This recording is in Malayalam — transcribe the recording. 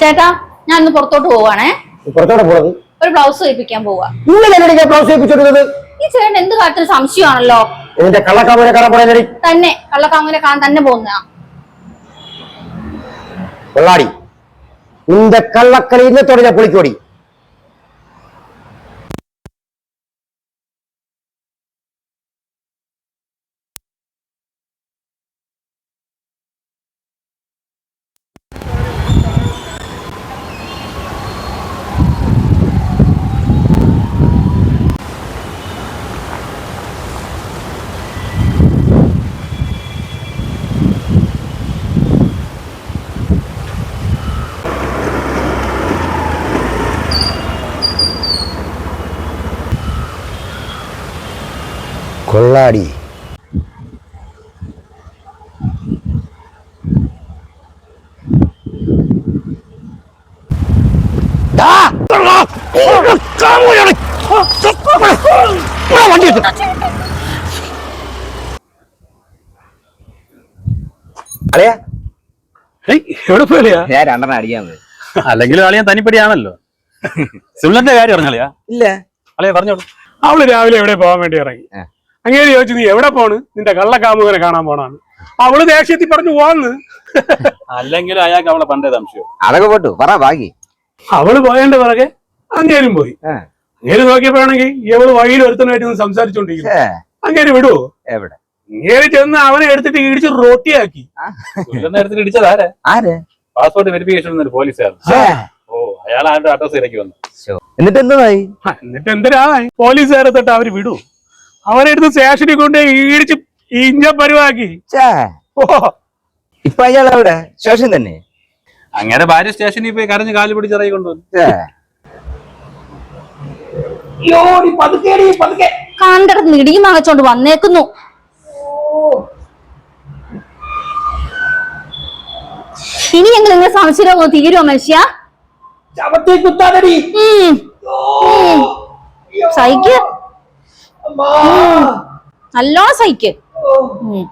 ചേട്ടാ ഞാൻ ഇന്ന് പുറത്തോട്ട് പോവാണേ പുറത്തോട്ട് പോണത്? ഒരു ബ്ലൗസ് തയ്പ്പിക്കാൻ പോവാ ബ്ലൗസ് ഈ ചേട്ടൻ എന്ത് കാര്യത്തിൽ സംശയമാണല്ലോ? എന്നിന്റെ കള്ളക്കാമനെ കാണാൻ പോണേ തന്നെ കള്ളക്കാങ്ങനെ കാണാൻ തന്നെ പോകുന്ന കൊള്ളാടി നിന്റെ കള്ളക്കളി ഇന്നത്തോടെ ഞാൻ പൊളിക്കോടി. കൊള്ളാടി. വണ്ടി എടുത്ത്. അളിയാ. ഏയ്, എവിടെ പോയാ ഞാൻ രണ്ടെണ്ണം അടിക്കാൻ അല്ലെങ്കിൽ അളിയാൻ തനിപ്പടിയാണല്ലോ. സിമിലറിന്റെ കാര്യം പറഞ്ഞാളിയാ ഇല്ല. അളിയ പറഞ്ഞോളൂ. അവൾ രാവിലെ എവിടെ പോകാൻ വേണ്ടി ഇറങ്ങി. അങ്ങനെ ചോദിച്ചു നീ എവിടെ പോണ്? നിന്റെ കള്ളക്കാമുകനെ കാണാൻ പോണാണ് അവൾ ദേഷ്യത്തിൽ പറഞ്ഞു പോവാന്ന് അല്ലെങ്കിൽ അയാൾക്ക് അവളെ പണ്ടേ സംശയം. അതൊക്കെ പോട്ടു പറ ബാക്കി അവൾ പോയതിന്റെ പിറകെ അങ്ങേരും പോയി. അങ്ങേര് നോക്കിയപ്പോഴാണെങ്കിൽ ഇവൾ വഴിയിൽ ഒരുത്തനായിട്ട് നിന്ന് സംസാരിച്ചോണ്ടിരിക്കുന്നു. ഛേ, അങ്ങേര് വിടുവോ? എവിടെ? ഇങ്ങേര് ചെന്ന് അവനെ എടുത്തിട്ട് ഇടിച്ച് റോട്ടിയാക്കി. ഇടിച്ചത് ആരെ? ആരെ? പാസ്പോർട്ട് വെരിഫിക്കേഷൻ പോലീസായിരുന്നു ഓ അയാൾ ആരുടെ അഡ്രസ് ഇറക്കി വന്നു എന്നിട്ട് എന്തായി എന്നിട്ട് എന്തിനായി പോലീസുകാരെ തൊട്ട് അവർ വിടൂ അവനെ എടുത്ത് സ്റ്റേഷനിൽ കൊണ്ട് ഈടിച്ച് ഇഞ്ച പരുവാക്കി. ഇപ്പൊ അയാൾ അവിടെ സ്റ്റേഷൻ തന്നെ? അങ്ങനെ ഭാര്യ സ്റ്റേഷനിൽ പോയി കരഞ്ഞ് കാൽ പിടിച്ചിറങ്ങി കൊണ്ടുവന്നു. ഛേ, കണ്ടിടത്ത് ഇടിയും വാങ്ങിച്ചോണ്ട് വന്നേക്കുന്നു. ഇനി ഞങ്ങൾ നിങ്ങളെ സംശയം തീരുമോ മനുഷ്യ ഉം. ഉം. സഹിക്ക്. നല്ലോണം.